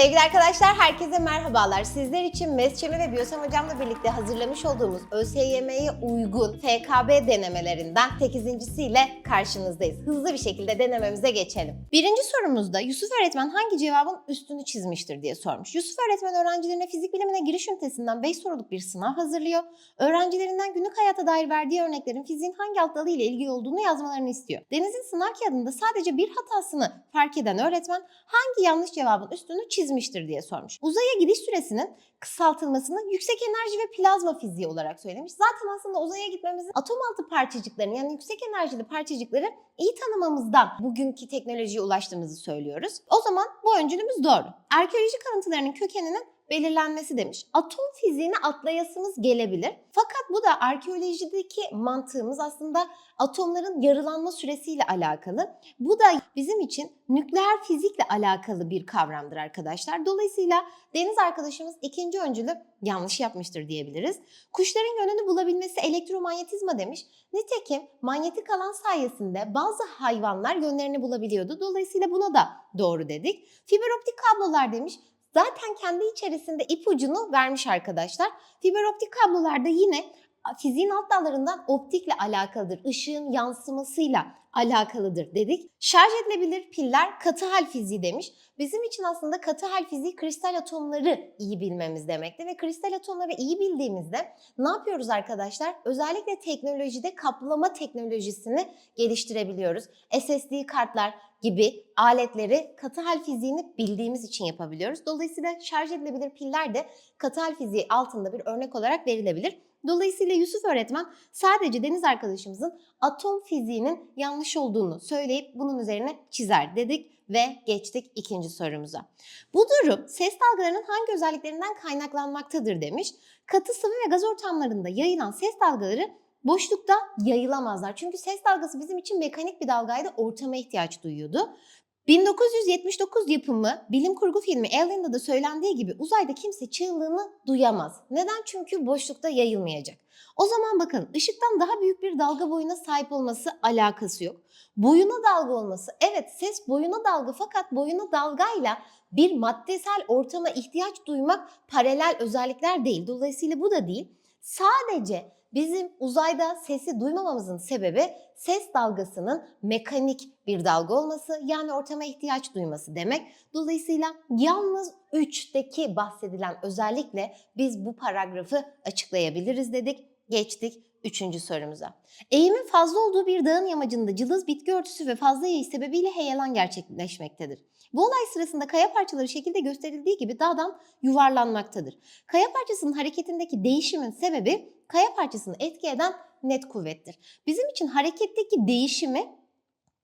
Sevgili arkadaşlar herkese merhabalar. Sizler için Mesçemi ve Biyosem hocamla birlikte hazırlamış olduğumuz ÖSYM'ye uygun FKB denemelerinden 8.siyle karşınızdayız. Hızlı bir şekilde denememize geçelim. Birinci sorumuzda Yusuf öğretmen hangi cevabın üstünü çizmiştir diye sormuş. Yusuf öğretmen öğrencilerine fizik bilimine giriş ünitesinden 5 soruluk bir sınav hazırlıyor. Öğrencilerinden günlük hayata dair verdiği örneklerin fiziğin hangi alt dalı ile ilgili olduğunu yazmalarını istiyor. Deniz'in sınav kağıdında sadece bir hatasını fark eden öğretmen hangi yanlış cevabın üstünü çizmiştir diye sormuş. Uzaya gidiş süresinin kısaltılmasını yüksek enerji ve plazma fiziği olarak söylemiş. Zaten aslında uzaya gitmemizin atom altı parçacıklarını yani yüksek enerjili parçacıkları iyi tanımamızdan bugünkü teknolojiye ulaştığımızı söylüyoruz. O zaman bu öncülümüz doğru. Arkeoloji kalıntılarının kökeninin belirlenmesi demiş. Atom fiziğini atlayasımız gelebilir. Fakat bu da arkeolojideki mantığımız aslında atomların yarılanma süresiyle alakalı. Bu da bizim için nükleer fizikle alakalı bir kavramdır arkadaşlar. Dolayısıyla Deniz arkadaşımız ikinci öncülü yanlış yapmıştır diyebiliriz. Kuşların yönünü bulabilmesi elektromanyetizma demiş. Nitekim manyetik alan sayesinde bazı hayvanlar yönlerini bulabiliyordu. Dolayısıyla buna da doğru dedik. Fiber optik kablolar demiş. Zaten kendi içerisinde ipucunu vermiş arkadaşlar. Fiber optik kablolarda yine fiziğin alt dallarından optikle alakalıdır. Işığın yansımasıyla alakalıdır dedik. Şarj edilebilir piller katı hal fiziği demiş. Bizim için aslında katı hal fiziği kristal atomları iyi bilmemiz demekti ve kristal atomları iyi bildiğimizde ne yapıyoruz arkadaşlar? Özellikle teknolojide kaplama teknolojisini geliştirebiliyoruz. SSD kartlar gibi aletleri katı hal fiziğini bildiğimiz için yapabiliyoruz. Dolayısıyla şarj edilebilir piller de katı hal fiziği altında bir örnek olarak verilebilir. Dolayısıyla Yusuf öğretmen sadece Deniz arkadaşımızın atom fiziğinin yanlış olduğunu söyleyip bunun üzerine çizer dedik ve geçtik ikinci sorumuza. Bu durum ses dalgalarının hangi özelliklerinden kaynaklanmaktadır demiş. Katı sıvı ve gaz ortamlarında yayılan ses dalgaları boşlukta yayılamazlar. Çünkü ses dalgası bizim için mekanik bir dalgaydı, ortama ihtiyaç duyuyordu. 1979 yapımı bilim kurgu filmi Alien'da da söylendiği gibi uzayda kimse çığlığını duyamaz. Neden? Çünkü boşlukta yayılmayacak. O zaman bakın ışıktan daha büyük bir dalga boyuna sahip olması alakası yok. Boyuna dalga olması evet ses boyuna dalga fakat boyuna dalgayla bir maddesel ortama ihtiyaç duymak paralel özellikler değil. Dolayısıyla bu da değil. Sadece bizim uzayda sesi duymamamızın sebebi ses dalgasının mekanik bir dalga olması yani ortama ihtiyaç duyması demek. Dolayısıyla yalnız 3'teki bahsedilen özellikle biz bu paragrafı açıklayabiliriz dedik. Geçtik üçüncü sorumuza. Eğimin fazla olduğu bir dağın yamacında cılız bitki örtüsü ve fazla yağış sebebiyle heyelan gerçekleşmektedir. Bu olay sırasında kaya parçaları şekilde gösterildiği gibi dağdan yuvarlanmaktadır. Kaya parçasının hareketindeki değişimin sebebi kaya parçasını etki eden net kuvvettir. Bizim için hareketteki değişimi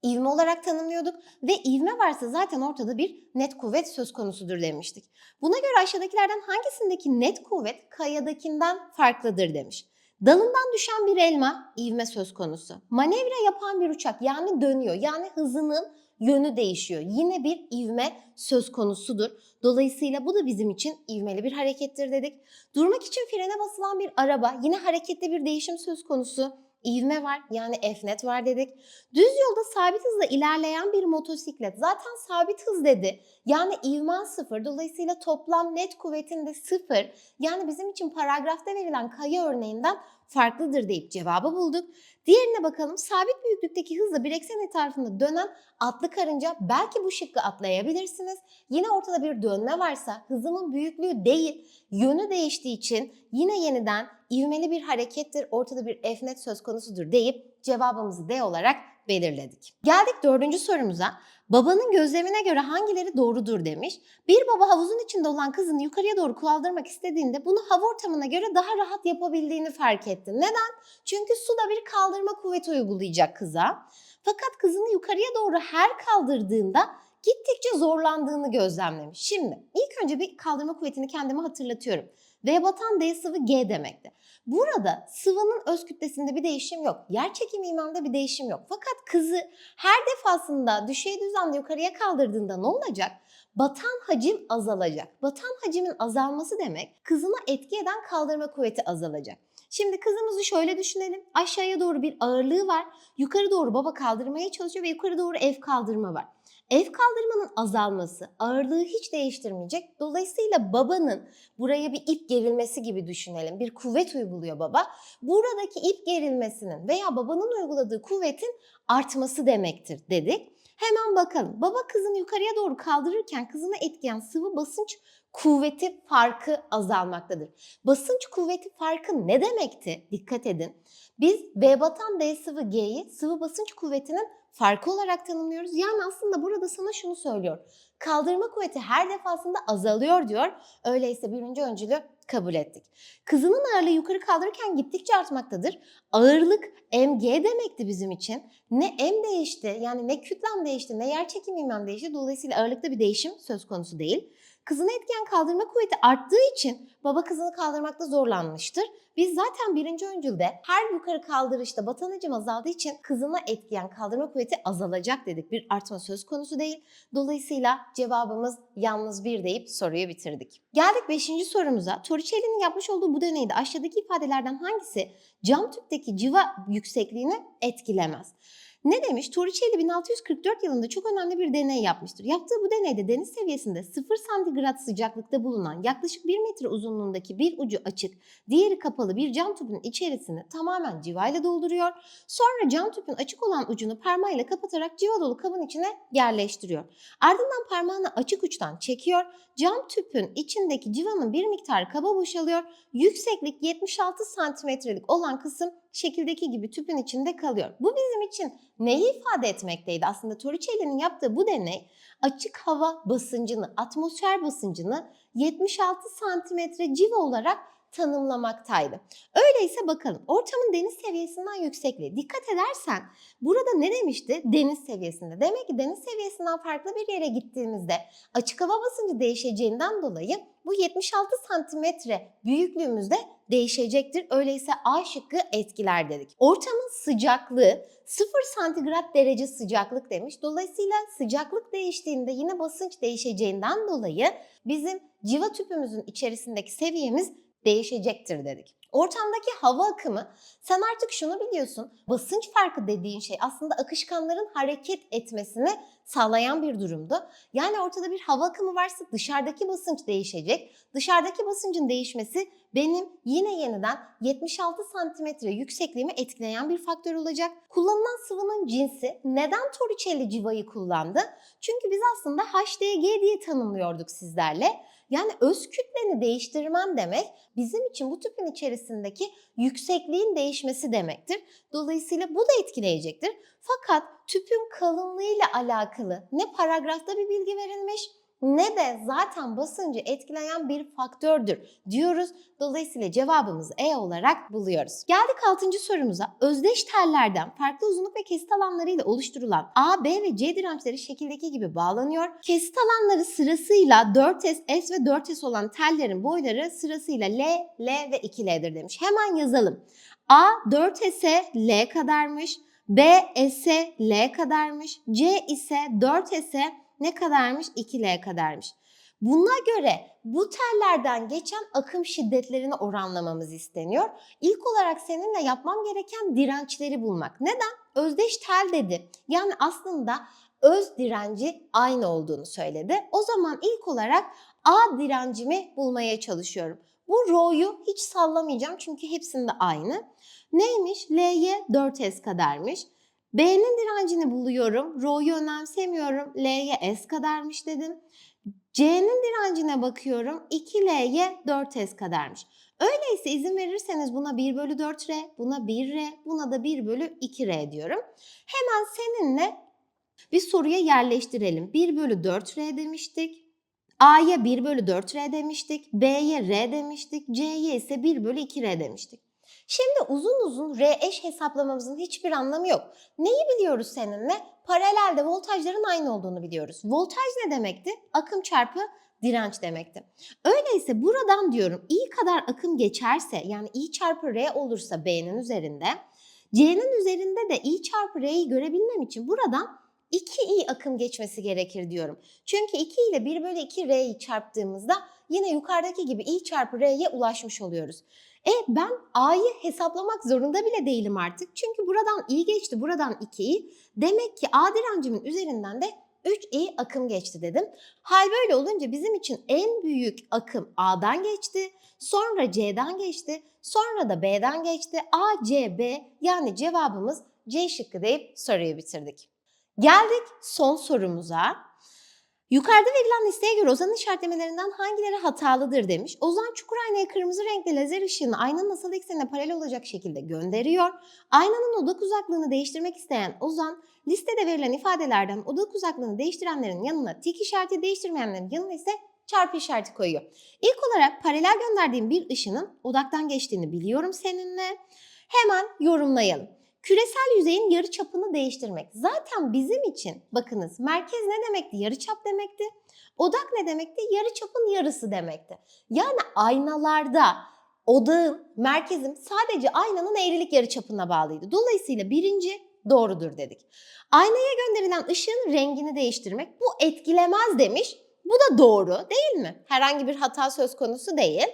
ivme olarak tanımlıyorduk ve ivme varsa zaten ortada bir net kuvvet söz konusudur demiştik. Buna göre aşağıdakilerden hangisindeki net kuvvet kayadakinden farklıdır demiş. Dalından düşen bir elma ivme söz konusu. Manevra yapan bir uçak yani dönüyor yani hızının yönü değişiyor. Yine bir ivme söz konusudur. Dolayısıyla bu da bizim için ivmeli bir harekettir dedik. Durmak için frene basılan bir araba yine harekette bir değişim söz konusu. İvme var yani F-net var dedik. Düz yolda sabit hızla ilerleyen bir motosiklet zaten sabit hız dedi. Yani ivmen sıfır. Dolayısıyla toplam net kuvvetinde sıfır. Yani bizim için paragrafta verilen kaya örneğinden farklıdır deyip cevabı bulduk. Diğerine bakalım. Sabit büyüklükteki hızla bir eksen etrafında dönen atlı karınca belki bu şıkkı atlayabilirsiniz. Yine ortada bir dönme varsa hızının büyüklüğü değil yönü değiştiği için yine yeniden ivmeli bir harekettir. Ortada bir F-net söz konusudur deyip cevabımızı D olarak belirledik. Geldik dördüncü sorumuza. Babanın gözlemine göre hangileri doğrudur demiş. Bir baba havuzun içinde olan kızını yukarıya doğru kaldırmak istediğinde bunu hava ortamına göre daha rahat yapabildiğini fark etti. Neden? Çünkü suda bir kaldırma kuvveti uygulayacak kıza. Fakat kızını yukarıya doğru her kaldırdığında gittikçe zorlandığını gözlemlemiş. Şimdi ilk önce bir kaldırma kuvvetini kendime hatırlatıyorum. V batan D sıvı G demekti. Burada sıvının öz kütlesinde bir değişim yok. Yer çekimi imamda bir değişim yok. Fakat kızı her defasında düşey düzlemde yukarıya kaldırdığında ne olacak? Batan hacim azalacak. Batan hacimin azalması demek kızına etki eden kaldırma kuvveti azalacak. Şimdi kızımızı şöyle düşünelim. Aşağıya doğru bir ağırlığı var. Yukarı doğru baba kaldırmaya çalışıyor ve yukarı doğru ev kaldırma var. Ev kaldırmanın azalması ağırlığı hiç değiştirmeyecek. Dolayısıyla babanın buraya bir ip gerilmesi gibi düşünelim. Bir kuvvet uyguluyor baba. Buradaki ip gerilmesinin veya babanın uyguladığı kuvvetin artması demektir dedik. Hemen bakalım. Baba kızını yukarıya doğru kaldırırken kızına etkileyen sıvı basınç kuvveti farkı azalmaktadır. Basınç kuvveti farkı ne demekti? Dikkat edin. Biz V batan D sıvı G'yi sıvı basınç kuvvetinin farkı olarak tanımlıyoruz. Yani aslında burada sana şunu söylüyor. Kaldırma kuvveti her defasında azalıyor diyor. Öyleyse birinci öncülü kabul ettik. Kızının ağırlığı yukarı kaldırırken gittikçe artmaktadır. Ağırlık mg demekti bizim için. Ne m değişti yani ne kütlem değişti ne yer çekim ivmem değişti. Dolayısıyla ağırlıkta bir değişim söz konusu değil. Kızını etkileyen kaldırma kuvveti arttığı için baba kızını kaldırmakta zorlanmıştır. Biz zaten birinci öncülde her yukarı kaldırışta batan hacim azaldığı için kızına etkileyen kaldırma kuvveti azalacak dedik. Bir artma söz konusu değil. Dolayısıyla cevabımız yalnız bir deyip soruyu bitirdik. Geldik 5. sorumuza. Torricelli'nin yapmış olduğu bu deneyde aşağıdaki ifadelerden hangisi cam tüpteki civa yüksekliğini etkilemez? Ne demiş? Torricelli 1644 yılında çok önemli bir deney yapmıştır. Yaptığı bu deneyde deniz seviyesinde 0 santigrat sıcaklıkta bulunan yaklaşık 1 metre uzunluğundaki bir ucu açık, diğeri kapalı bir cam tüpün içerisini tamamen civayla dolduruyor. Sonra cam tüpün açık olan ucunu parmağıyla kapatarak civa dolu kabın içine yerleştiriyor. Ardından parmağını açık uçtan çekiyor. Cam tüpün içindeki civanın bir miktarı kaba boşalıyor. Yükseklik 76 santimetrelik olan kısım şekildeki gibi tüpün içinde kalıyor. Bu bizim için neyi ifade etmekteydi? Aslında Torricelli'nin yaptığı bu deney açık hava basıncını, atmosfer basıncını 76 santimetre civa olarak tanımlamaktaydı. Öyleyse bakalım ortamın deniz seviyesinden yüksekliği. Dikkat edersen burada ne demişti? Deniz seviyesinde. Demek ki deniz seviyesinden farklı bir yere gittiğimizde açık hava basıncı değişeceğinden dolayı bu 76 santimetre büyüklüğümüzde değişecektir. Öyleyse A şıkkı etkiler dedik. Ortamın sıcaklığı 0 santigrat derece sıcaklık demiş. Dolayısıyla sıcaklık değiştiğinde yine basınç değişeceğinden dolayı bizim civa tüpümüzün içerisindeki seviyemiz değişecektir dedik. Ortamdaki hava akımı sen artık şunu biliyorsun basınç farkı dediğin şey aslında akışkanların hareket etmesini sağlayan bir durumdu. Yani ortada bir hava akımı varsa dışarıdaki basınç değişecek. Dışarıdaki basıncın değişmesi benim yine yeniden 76 santimetre yüksekliğimi etkileyen bir faktör olacak. Kullanılan sıvının cinsi neden Torricelli civayı kullandı? Çünkü biz aslında HDG diye tanımlıyorduk sizlerle. Yani öz kütleni değiştirmem demek bizim için bu tüpün içerisindeki yüksekliğin değişmesi demektir. Dolayısıyla bu da etkileyecektir. Fakat tüpün kalınlığıyla alakalı ne paragrafta bir bilgi verilmiş ne de zaten basıncı etkileyen bir faktördür diyoruz. Dolayısıyla cevabımızı E olarak buluyoruz. Geldik 6. sorumuza. Özdeş tellerden farklı uzunluk ve kesit alanlarıyla oluşturulan A, B ve C dirençleri şekildeki gibi bağlanıyor. Kesit alanları sırasıyla 4S, S ve 4S olan tellerin boyları sırasıyla L, L ve 2L'dir demiş. Hemen yazalım. A 4S'e L kadarmış. B S'e L kadarmış. C ise 4S'e ne kadarmış? 2L kadarmış. Buna göre bu tellerden geçen akım şiddetlerini oranlamamız isteniyor. İlk olarak seninle yapmam gereken dirençleri bulmak. Neden? Özdeş tel dedi. Yani aslında öz direnci aynı olduğunu söyledi. O zaman ilk olarak A direncimi bulmaya çalışıyorum. Bu R'yu hiç sallamayacağım çünkü hepsinde aynı. Neymiş? L'ye 4S kadarmış. B'nin direncini buluyorum. R'yu önemsemiyorum. L'ye S kadarmış dedim. C'nin direncine bakıyorum. 2L'ye 4S kadarmış. Öyleyse izin verirseniz buna 1 bölü 4R, buna 1R, buna da 1 bölü 2R diyorum. Hemen seninle bir soruya yerleştirelim. 1 bölü 4R demiştik. A'ya 1 bölü 4R demiştik. B'ye R demiştik. C'ye ise 1 bölü 2R demiştik. Şimdi uzun uzun R eş hesaplamamızın hiçbir anlamı yok. Neyi biliyoruz seninle? Paralelde voltajların aynı olduğunu biliyoruz. Voltaj ne demekti? Akım çarpı direnç demekti. Öyleyse buradan diyorum I kadar akım geçerse yani I çarpı R olursa B'nin üzerinde C'nin üzerinde de I çarpı R'yi görebilmem için buradan 2i akım geçmesi gerekir diyorum. Çünkü 2 ile 1 bölü 2 r'yi çarptığımızda yine yukarıdaki gibi i çarpı r'ye ulaşmış oluyoruz. E ben a'yı hesaplamak zorunda bile değilim artık. Çünkü buradan i geçti, buradan 2i. Demek ki a direncimin üzerinden de 3i akım geçti dedim. Hal böyle olunca bizim için en büyük akım A'dan geçti, sonra C'den geçti, sonra da B'den geçti. A, C, B yani cevabımız C şıkkı deyip soruyu bitirdik. Geldik son sorumuza. Yukarıda verilen listeye göre Ozan'ın işaretlemelerinden hangileri hatalıdır demiş. Ozan çukur aynaya kırmızı renkli lazer ışığını aynanın asal eksenine paralel olacak şekilde gönderiyor. Aynanın odak uzaklığını değiştirmek isteyen Ozan, listede verilen ifadelerden odak uzaklığını değiştirenlerin yanına tik işareti değiştirmeyenlerin yanına ise çarpı işareti koyuyor. İlk olarak paralel gönderdiğim bir ışının odaktan geçtiğini biliyorum seninle. Hemen yorumlayalım. Küresel yüzeyin yarı çapını değiştirmek. Zaten bizim için bakınız merkez ne demekti? Yarı çap demekti. Odak ne demekti? Yarı çapın yarısı demekti. Yani aynalarda odağın, merkezim sadece aynanın eğrilik yarı çapına bağlıydı. Dolayısıyla birinci doğrudur dedik. Aynaya gönderilen ışığın rengini değiştirmek bu etkilemez demiş. Bu da doğru değil mi? Herhangi bir hata söz konusu değil.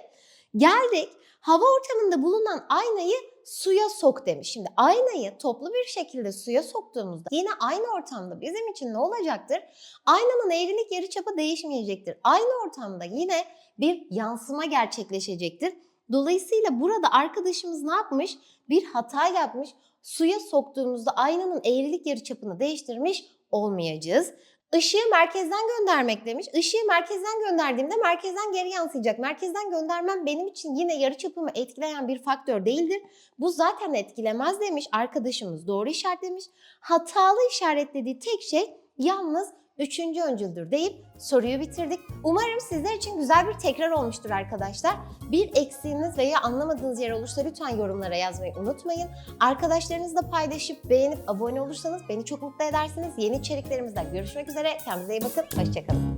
Geldik hava ortamında bulunan aynayı suya sok demiş. Şimdi aynayı toplu bir şekilde suya soktuğumuzda yine aynı ortamda bizim için ne olacaktır? Aynanın eğrilik yarıçapı değişmeyecektir. Aynı ortamda yine bir yansıma gerçekleşecektir. Dolayısıyla burada arkadaşımız ne yapmış? Bir hata yapmış. Suya soktuğumuzda aynanın eğrilik yarıçapını değiştirmiş olmayacağız. Işığı merkezden göndermek demiş. Işığı merkezden gönderdiğimde merkezden geri yansıyacak. Merkezden göndermem benim için yine yarıçapımı etkileyen bir faktör değildir. Bu zaten etkilemez demiş arkadaşımız doğru işaretlemiş. Hatalı işaretlediği tek şey yalnız üçüncü öncüldür deyip soruyu bitirdik. Umarım sizler için güzel bir tekrar olmuştur arkadaşlar. Bir eksiğiniz veya anlamadığınız yer olursa lütfen yorumlara yazmayı unutmayın. Arkadaşlarınızla paylaşıp beğenip abone olursanız beni çok mutlu edersiniz. Yeni içeriklerimizden görüşmek üzere. Kendinize iyi bakın. Hoşçakalın.